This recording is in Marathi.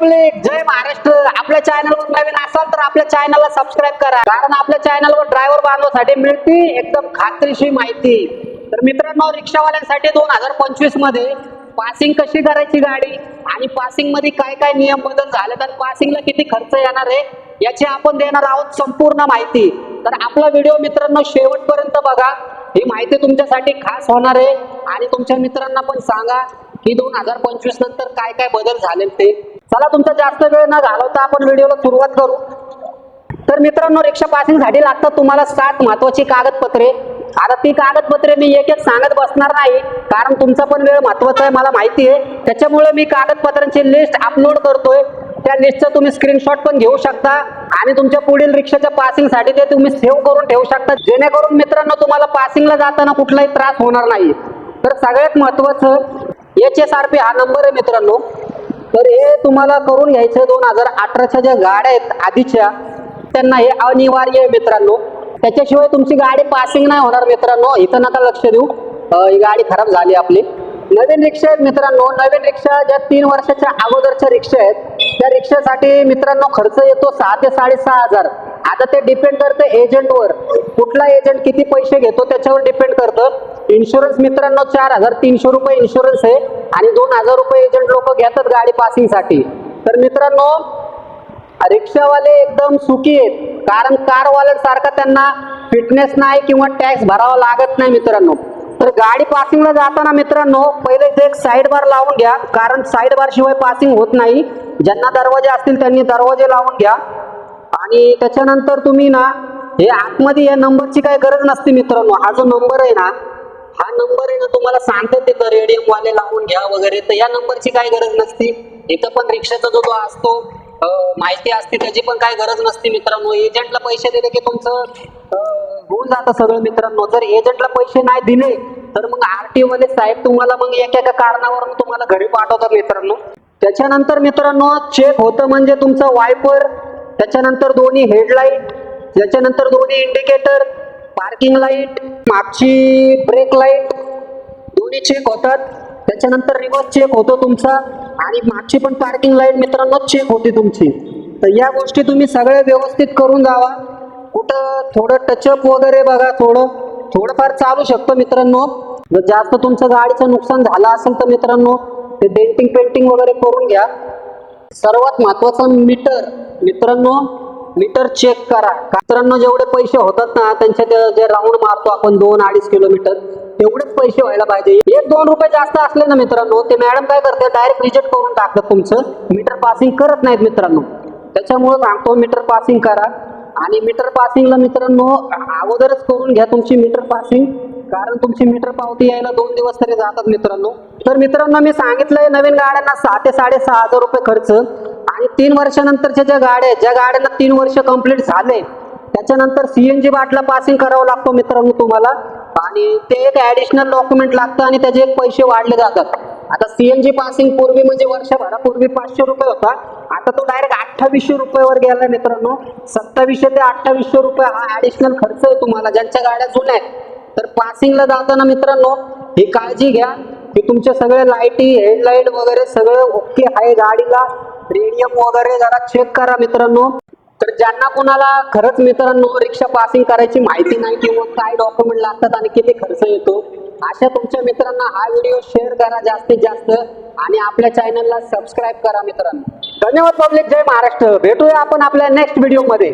पब्लिक जय महाराष्ट्र. आपल्या चॅनलवर नवीन असाल तर आपल्या चॅनलला सबस्क्राईब करा. कारण आपल्या चॅनलवर ड्रायव्हर बांधवासाठी मिळते एकदम खात्रीशीर माहिती. तर मित्रांनो रिक्षावाल्यांसाठी दोन हजार पंचवीसमध्ये पासिंग कशी करायची गाडी आणि पासिंगमध्ये काय काय नियम बदल झाले तर पासिंगला किती खर्च येणार आहे याची आपण देणार आहोत संपूर्ण माहिती. तर आपला व्हिडिओ मित्रांनो शेवटपर्यंत बघा. ही माहिती तुमच्यासाठी खास होणार आहे. आणि तुमच्या मित्रांना पण सांगा की दोन हजार पंचवीस नंतर काय काय बदल झाले ते. चला तुमचा जास्त वेळ न घालवता आपण व्हिडिओला सुरुवात करू. तर मित्रांनो रिक्षा पासिंगसाठी लागतात तुम्हाला सात महत्वाची कागदपत्रे. आता ती कागदपत्रे मी एक एक सांगत बसणार नाही कारण तुमचा पण वेळ महत्त्वाचा आहे मला माहिती आहे. त्याच्यामुळे मी कागदपत्रांची लिस्ट अपलोड करतोय. त्या लिस्टचा तुम्ही स्क्रीनशॉट पण घेऊ शकता आणि तुमच्या पुढील रिक्षाच्या पासिंगसाठी ते तुम्ही सेव्ह करून ठेवू शकता. जेणेकरून मित्रांनो तुम्हाला पासिंगला जाताना कुठलाही त्रास होणार नाही. तर सगळ्यात महत्वाचं एच एस आर पी हा नंबर आहे मित्रांनो. तर हे तुम्हाला करून घ्यायचं दोन हजार अठराच्या ज्या गाड्या आहेत आधीच्या त्यांना हे अनिवार्य आहे मित्रांनो. त्याच्याशिवाय तुमची गाडी पासिंग नाही होणार मित्रांनो. इथं नका लक्ष देऊ. ही गाडी खराब झाली आपली. नवीन रिक्षा आहेत मित्रांनो. नवीन रिक्षा ज्या तीन वर्षाच्या अगोदरच्या रिक्षा आहेत त्या रिक्षासाठी मित्रांनो खर्च येतो सहा ते साडेसहा हजार. आता ते डिपेंड करतं एजंटवर कुठला एजंट किती पैसे घेतो त्याच्यावर डिपेंड करतं. इन्शुरन्स मित्रांनो चार हजार तीनशे रुपये इन्शुरन्स आहे आणि दोन हजार रुपये एजंट लोक घेतात गाडी पासिंगसाठी तर मित्रांनो रिक्षावाले एकदम सुखी आहेत. कारण कारवाल्यांसारखा त्यांना फिटनेस नाही किंवा टॅक्स भरावा लागत नाही मित्रांनो. तर गाडी पासिंगला जाताना मित्रांनो पहिले ते एक साईड बार लावून घ्या. कारण साईड बार शिवाय पासिंग होत नाही. ज्यांना दरवाजे असतील त्यांनी दरवाजे लावून घ्या. आणि त्याच्यानंतर तुम्ही ना हे आतमध्ये या नंबरची काय गरज नसते मित्रांनो. हा जो नंबर आहे ना हा नंबर आहे ना तुम्हाला सांगतात ते रेडियम वाले लावून घ्या वगैरे. तर या नंबरची काय गरज नसती. इथं पण रिक्षाचा जो तो असतो माहिती असते त्याची पण काय गरज नसते मित्रांनो. एजंटला पैसे दिले की तुमचं होऊन जातं सगळं मित्रांनो. जर एजंटला पैसे नाही दिले तर मग आरटीओ वाले साहेब तुम्हाला मग एका एका कारणावरून तुम्हाला घरी पाठवतात मित्रांनो. त्याच्यानंतर मित्रांनो चेक होतं म्हणजे तुमचं वायपर त्याच्यानंतर दोन्ही हेडलाईट त्याच्यानंतर दोन्ही इंडिकेटर पार्किंग लाइट मागची ब्रेक लाइट दोन्ही चेक होतात. त्याच्यानंतर रिव्हर्स चेक होतो तुमचा आणि मागची पण पार्किंग लाइट मित्रांनो चेक होती तुमची. तर या गोष्टी तुम्ही सगळ्या व्यवस्थित करून जावा. कुठं थोडं टचअप वगैरे बघा थोडं. थोडंफार चालू शकतं मित्रांनो. जर जास्त तुमचं गाडीचं नुकसान झालं असेल तर मित्रांनो ते डेंटिंग पेंटिंग वगैरे करून घ्या. सर्वात महत्वाचं मीटर मित्रांनो मीटर चेक करा. मित्रांनो जेवढे पैसे होतात ना त्यांच्या ते जे राऊंड मारतो आपण दोन अडीच किलोमीटर तेवढेच पैसे व्हायला पाहिजे. एक दोन रुपये जास्त असले ना मित्रांनो ते मॅडम काय करते डायरेक्ट रिजेक्ट करून टाकतात तुमचं. मीटर पासिंग करत नाहीत मित्रांनो. त्याच्यामुळे सांगतो मीटर पासिंग करा. आणि मीटर पासिंगला मित्रांनो अगोदरच करून घ्या तुमची मीटर पासिंग कारण तुमची मीटर पावती यायला दोन दिवस तरी जातात मित्रांनो. तर मित्रांनो मी सांगितलंय नवीन गाड्यांना सहा ते साडेसहा हजार रुपये खर्च. आणि तीन वर्षानंतरच्या ज्या गाड्या आहेत ज्या गाड्यांना तीन वर्ष कंप्लीट झाले त्याच्यानंतर सीएनजी बाटला पासिंग करावं लागतो मित्रांनो तुम्हाला. आणि ते एक ऍडिशनल डॉक्युमेंट लागतं आणि त्याचे एक पैसे वाढले जातात. आता सीएनजी पासिंग पूर्वी म्हणजे वर्षभरापूर्वी पाचशे रुपये होता. आता तो डायरेक्ट अठ्ठावीसशे रुपयावर गेला मित्रांनो. सत्तावीसशे ते अठ्ठावीसशे रुपये हा ऍडिशनल खर्च आहे तुम्हाला. ज्यांच्या गाड्या जुन्या आहेत तर पासिंगला जाताना मित्रांनो ही काळजी घ्या. की तुमच्या सगळे लाईटी हेडलाईट वगैरे सगळं ओके आहे. गाडीला रेडियम वगैरे जरा चेक करा मित्रांनो. तर ज्यांना कोणाला खरंच मित्रांनो रिक्षा पासिंग करायची माहिती नाही किंवा काय डॉक्युमेंट लागतात आणि किती खर्च येतो अशा तुमच्या मित्रांना हा व्हिडिओ शेअर करा जास्तीत जास्त आणि आपल्या चॅनलला सबस्क्राईब करा मित्रांनो. धन्यवाद पब्लिक जय महाराष्ट्र. भेटूया आपण आपल्या नेक्स्ट व्हिडिओमध्ये.